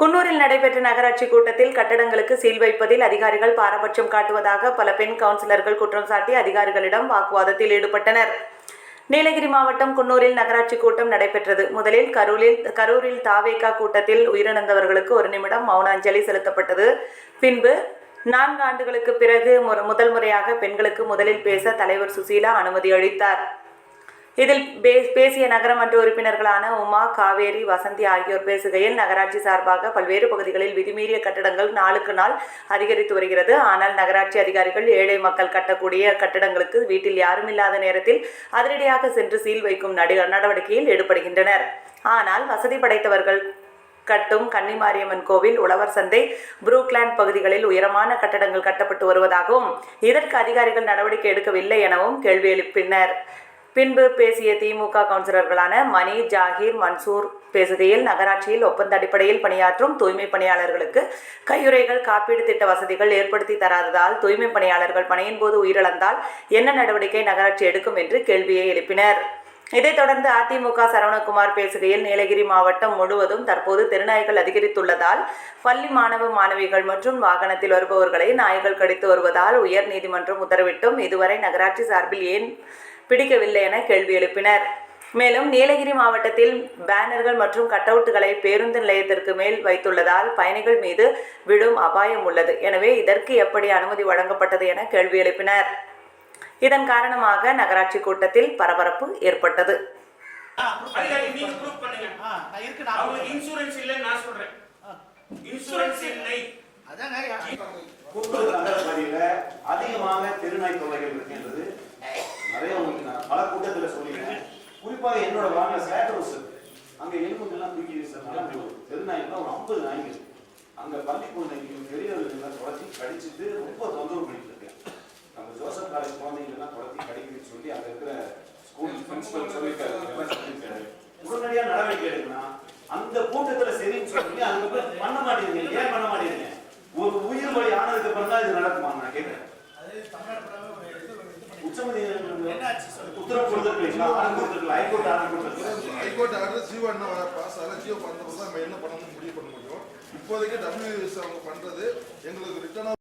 குன்னூரில் நடைபெற்ற நகராட்சி கூட்டத்தில் கட்டடங்களுக்கு சீல் வைப்பதில் அதிகாரிகள் பாரபட்சம் காட்டுவதாக பல பெண் கவுன்சிலர்கள் குற்றம் சாட்டி அதிகாரிகளிடம் வாக்குவாதத்தில் ஈடுபட்டனர். நீலகிரி மாவட்டம் குன்னூரில் நகராட்சி கூட்டம் நடைபெற்றது. முதலில் கரூரில் கரூரில் தாவேகா கூட்டத்தில் உயிரிழந்தவர்களுக்கு ஒரு நிமிடம் மௌன அஞ்சலி செலுத்தப்பட்டது. பின்பு நான்கு ஆண்டுகளுக்கு பிறகு முதல் முறையாக பெண்களுக்கு முதலில் பேச தலைவர் சுசீலா அனுமதி அளித்தார். இதில் பே- பேசிய நகரமன்ற உறுப்பினர்களான உமா காவேரி வசந்தி ஆகியோர் பேசுகையில் நகராட்சி சார்பாக பல்வேறு பகுதிகளில் விதிமீறிய கட்டடங்கள் நாளுக்கு நாள் அதிகரித்து வருகிறது. ஆனால் நகராட்சி அதிகாரிகள் ஏழை மக்கள் கட்டக்கூடிய கட்டடங்களுக்கு வீட்டில் யாரும் இல்லாத நேரத்தில் அதிரடியாக சென்று சீல் வைக்கும் நடி- நடவடிக்கையில் ஈடுபடுகின்றனர். ஆனால் வசதி படைத்தவர்கள் கட்டும் கன்னிமாரியம்மன் கோவில் உழவர் சந்தை புரூக்லாண்ட் பகுதிகளில் உயரமான கட்டடங்கள் கட்டப்பட்டு வருவதாகவும் இதற்கு அதிகாரிகள் நடவடிக்கை எடுக்கவில்லை எனவும் கேள்வி எழுப்பினர். பின்பு பேசிய திமுக கவுன்சிலர்களான மணி ஜாகிர் மன்சூர் பேசுகையில் நகராட்சியில் ஒப்பந்த அடிப்படையில் பணியாற்றும் தூய்மை பணியாளர்களுக்கு கையுறைகள் காப்பீடு திட்ட வசதிகள் ஏற்படுத்தி தராததால் தூய்மை பணியாளர்கள் பணியின் போது உயிரிழந்தால் என்ன நடவடிக்கை நகராட்சி எடுக்கும் என்று கேள்வியை எழுப்பினர். இதைத் தொடர்ந்து அதிமுக சரவணகுமார் பேசுகையில் நீலகிரி மாவட்டம் முழுவதும் தற்போது தெருநாய்கள் அதிகரித்துள்ளதால் பள்ளி மாணவ மாணவிகள் மற்றும் வாகனத்தில் வருபவர்களை நாய்கள் கடித்து வருவதால் உயர் நீதிமன்றம் உத்தரவிட்டும். இதுவரை நகராட்சி சார்பில் ஏன் பிடிக்கவில்லை என கேள்வி எழுப்பினர். மேலும் நீலகிரி மாவட்டத்தில் பேனர்கள் மற்றும் கட்டவுட்டுகளை பேருந்து நிலையத்திற்கு மேல் வைத்துள்ளதால் பயணிகள் மீது விழும் அபாயம் உள்ளது. எனவே இதற்கு எப்படி அனுமதி வழங்கப்பட்டது என கேள்வி எழுப்பினர். இதன் காரணமாக நகராட்சி கூட்டத்தில் பரபரப்பு ஏற்பட்டது. அதிகமாக தெருநாய் தொல்லைகள் இருக்கின்றது. நிறைய உங்களுக்கு நான் பல கூட்டத்தில் சொல்லியிருக்கேன். குறிப்பாக என்னோட வாங்க ஸ்லேட் ஹவுஸ் அங்கே எலும்புகள்லாம் தூக்கி வீசுறதுனால அங்க ஒரு தெருநாய்கள் ஒரு ஐம்பது நாய்ங்க அங்கே பள்ளி குழந்தைங்க பெரியவர்கள்லாம் துரத்தி கடிச்சிட்டு ரொம்ப தொந்தரவு பண்ணிட்டு இருக்கேன். நம்ம ஜோசப் காலேஜ் குழந்தைங்க எல்லாம் கடிக்குதுன்னு சொல்லி அங்கே இருக்கிற ஸ்கூல் பிரின்சிபல் சொல்லியிருக்காரு உடனடியாக நடவடிக்கை எடுக்கணும் அந்த கூட்டத்தில் சரின்னு சொல்லி அதுக்கப்புறம் பண்ண மாட்டேங்குது ஏன் பண்ண மாட்டேங்குது ஒரு உயிர் வழி ஆனதுக்கு அப்புறம் தான் இது நடக்குமா நான் கேட்குறேன் உத்தரவு கொடுத்துருக்கீங்களா? ஆர்டர் கொடுத்துருக்கீங்களா? ஹைகோர்ட் ஆர்டர் கொடுத்துருக்கீங்களா? ஹைகோர்ட் ஆர்டர் ஜியோ என்ன பாஸ் ஆகல ஜியோ பண்ண தான் நம்ம என்ன பண்ணணும்னு முடிவு பண்ண முடியும். இப்போதைக்கு டபிள்யூஎஸ் அவங்க பண்றது எங்களுக்கு ரிட்டர்ன்